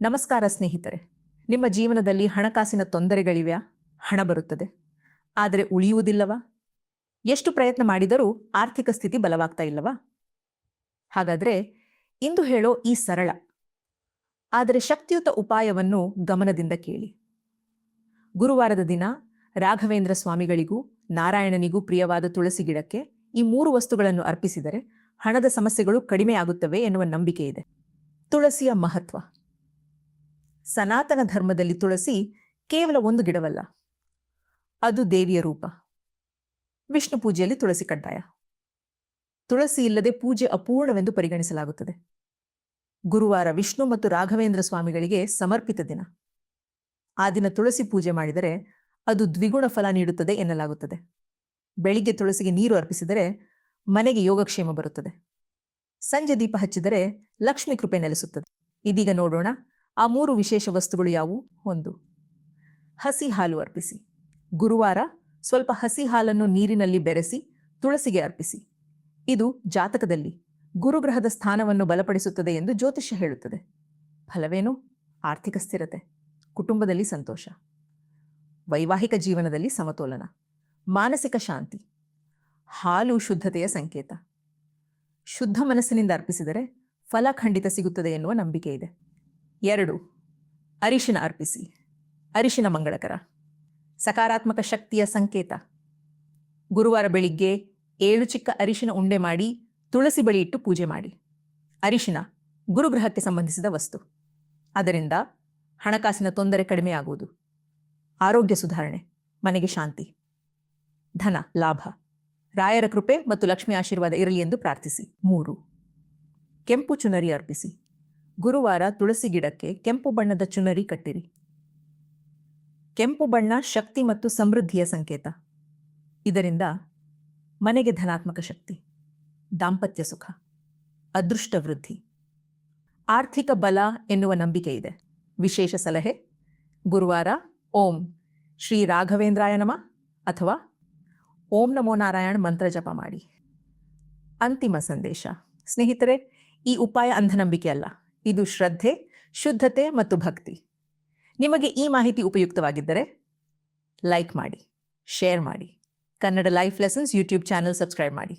ನಮಸ್ಕಾರ ಸ್ನೇಹಿತರೆ. ನಿಮ್ಮ ಜೀವನದಲ್ಲಿ ಹಣಕಾಸಿನ ತೊಂದರೆಗಳಿವೆಯಾ? ಹಣ ಬರುತ್ತದೆ. ಆದರೆ ಉಳಿಯುವುದಿಲ್ಲವಾ? ಎಷ್ಟು ಪ್ರಯತ್ನ ಮಾಡಿದರೂ ಆರ್ಥಿಕ ಸ್ಥಿತಿ ಬಲವಾಗ್ತಾ ಇಲ್ಲವಾ? ಹಾಗಾದ್ರೆ ಇಂದು ಹೇಳೋ ಈ ಸರಳ, ಆದರೆ ಶಕ್ತಿಯುತ ಉಪಾಯವನ್ನು ಗಮನದಿಂದ ಕೇಳಿ. ಗುರುವಾರದ ದಿನ ರಾಘವೇಂದ್ರ ಸ್ವಾಮಿಗಳಿಗೂ ನಾರಾಯಣನಿಗೂ ಪ್ರಿಯವಾದ ತುಳಸಿ ಗಿಡಕ್ಕೆ ಈ ಮೂರು ವಸ್ತುಗಳನ್ನು ಅರ್ಪಿಸಿದರೆ ಹಣದ ಸಮಸ್ಯೆಗಳು ಕಡಿಮೆಯಾಗುತ್ತವೆ ಎನ್ನುವ ನಂಬಿಕೆ ಇದೆ ತುಳಸಿಯ ಮಹತ್ವ. ಸನಾತನ ಧರ್ಮದಲ್ಲಿ ತುಳಸಿ ಕೇವಲ ಒಂದು ಗಿಡವಲ್ಲ, ಅದು ದೇವಿಯ ರೂಪ. ವಿಷ್ಣು ಪೂಜೆಯಲ್ಲಿ ತುಳಸಿ ಕಡ್ಡಾಯ. ತುಳಸಿ ಇಲ್ಲದೆ ಪೂಜೆ ಅಪೂರ್ಣವೆಂದು ಪರಿಗಣಿಸಲಾಗುತ್ತದೆ. ಗುರುವಾರ ವಿಷ್ಣು ಮತ್ತು ರಾಘವೇಂದ್ರ ಸ್ವಾಮಿಗಳಿಗೆ ಸಮರ್ಪಿತ ದಿನ. ಆ ದಿನ ತುಳಸಿ ಪೂಜೆ ಮಾಡಿದರೆ ಅದು ದ್ವಿಗುಣ ಫಲ ನೀಡುತ್ತದೆ ಎನ್ನಲಾಗುತ್ತದೆ. ಬೆಳಿಗ್ಗೆ ತುಳಸಿಗೆ ನೀರು ಅರ್ಪಿಸಿದರೆ ಮನೆಗೆ ಯೋಗಕ್ಷೇಮ ಬರುತ್ತದೆ. ಸಂಜೆ ದೀಪ ಹಚ್ಚಿದರೆ ಲಕ್ಷ್ಮಿ ಕೃಪೆ ನೆಲೆಸುತ್ತದೆ. ಇದೀಗ ನೋಡೋಣ ಆ ಮೂರು ವಿಶೇಷ ವಸ್ತುಗಳು ಯಾವುವು? ಒಂದು. ಹಸಿ ಹಾಲು ಅರ್ಪಿಸಿ. ಗುರುವಾರ ಸ್ವಲ್ಪ ಹಸಿ ಹಾಲನ್ನು ನೀರಿನಲ್ಲಿ ಬೆರೆಸಿ ತುಳಸಿಗೆ ಅರ್ಪಿಸಿ. ಇದು ಜಾತಕದಲ್ಲಿ ಗುರುಗ್ರಹದ ಸ್ಥಾನವನ್ನು ಬಲಪಡಿಸುತ್ತದೆ ಎಂದು ಜ್ಯೋತಿಷ್ಯ ಹೇಳುತ್ತದೆ. ಫಲವೇನು? ಆರ್ಥಿಕ ಸ್ಥಿರತೆ, ಕುಟುಂಬದಲ್ಲಿ ಸಂತೋಷ, ವೈವಾಹಿಕ ಜೀವನದಲ್ಲಿ ಸಮತೋಲನ, ಮಾನಸಿಕ ಶಾಂತಿ, ಹಾಲು ಶುದ್ಧತೆಯ ಸಂಕೇತ. ಶುದ್ಧ ಮನಸ್ಸಿನಿಂದ ಅರ್ಪಿಸಿದರೆ ಫಲ ಖಂಡಿತ ಸಿಗುತ್ತದೆ ಎನ್ನುವ ನಂಬಿಕೆ ಇದೆ. ಎರಡು. ಅರಿಶಿನ ಅರ್ಪಿಸಿ. ಅರಿಶಿನ ಮಂಗಳಕರ. ಸಕಾರಾತ್ಮಕ ಶಕ್ತಿಯ ಸಂಕೇತ. ಗುರುವಾರ ಬೆಳಿಗ್ಗೆ ಏಳು ಚಿಕ್ಕ ಅರಿಶಿನ ಉಂಡೆ ಮಾಡಿ ತುಳಸಿ ಬಳಿ ಇಟ್ಟು ಪೂಜೆ ಮಾಡಿ. ಅರಿಶಿನ ಗುರುಗ್ರಹಕ್ಕೆ ಸಂಬಂಧಿಸಿದ ವಸ್ತು. ಅದರಿಂದ ಹಣಕಾಸಿನ ತೊಂದರೆ ಕಡಿಮೆಯಾಗುವುದು ಆರೋಗ್ಯ ಸುಧಾರಣೆ. ಮನೆಗೆ ಶಾಂತಿ. ಧನ, ಲಾಭ. ರಾಯರ ಕೃಪೆ ಮತ್ತು ಲಕ್ಷ್ಮಿ ಆಶೀರ್ವಾದ ಇರಲಿ ಎಂದು ಪ್ರಾರ್ಥಿಸಿ. ಮೂರು. ಕೆಂಪು ಚುನರಿ ಅರ್ಪಿಸಿ. ಗುರುವಾರ ತುಳಸಿ ಗಿಡಕ್ಕೆ ಕೆಂಪು ಬಣ್ಣದ ಚುನರಿ ಕಟ್ಟಿರಿ. ಕೆಂಪು ಬಣ್ಣ ಶಕ್ತಿ ಮತ್ತು ಸಮೃದ್ಧಿಯ ಸಂಕೇತ. ಇದರಿಂದ ಮನೆಗೆ ಧನಾತ್ಮಕ ಶಕ್ತಿ, ದಾಂಪತ್ಯ ಸುಖ, ಅದೃಷ್ಟ ವೃದ್ಧಿ, ಆರ್ಥಿಕ ಬಲ ಎನ್ನುವ ನಂಬಿಕೆ ಇದೆ. ವಿಶೇಷ ಸಲಹೆ, ಗುರುವಾರ ಓಂ ಶ್ರೀ ರಾಘವೇಂದ್ರಾಯ ನಮ ಅಥವಾ ಓಂ ನಮೋ ನಾರಾಯಣ ಮಂತ್ರ ಜಪ ಮಾಡಿ. ಅಂತಿಮ ಸಂದೇಶ. ಸ್ನೇಹಿತರೆ, ಈ ಉಪಾಯ ಅಂಧನಂಬಿಕೆ ಅಲ್ಲ. ಇದು ಶ್ರದ್ಧೆ, ಶುದ್ಧತೆ ಮತ್ತು ಭಕ್ತಿ. ನಿಮಗೆ ಈ ಮಾಹಿತಿ ಉಪಯುಕ್ತವಾಗಿದ್ದರೆ ಲೈಕ್ ಮಾಡಿ ಶೇರ್ ಮಾಡಿ. Kannada life lessons YouTube channel subscribe ಮಾಡಿ.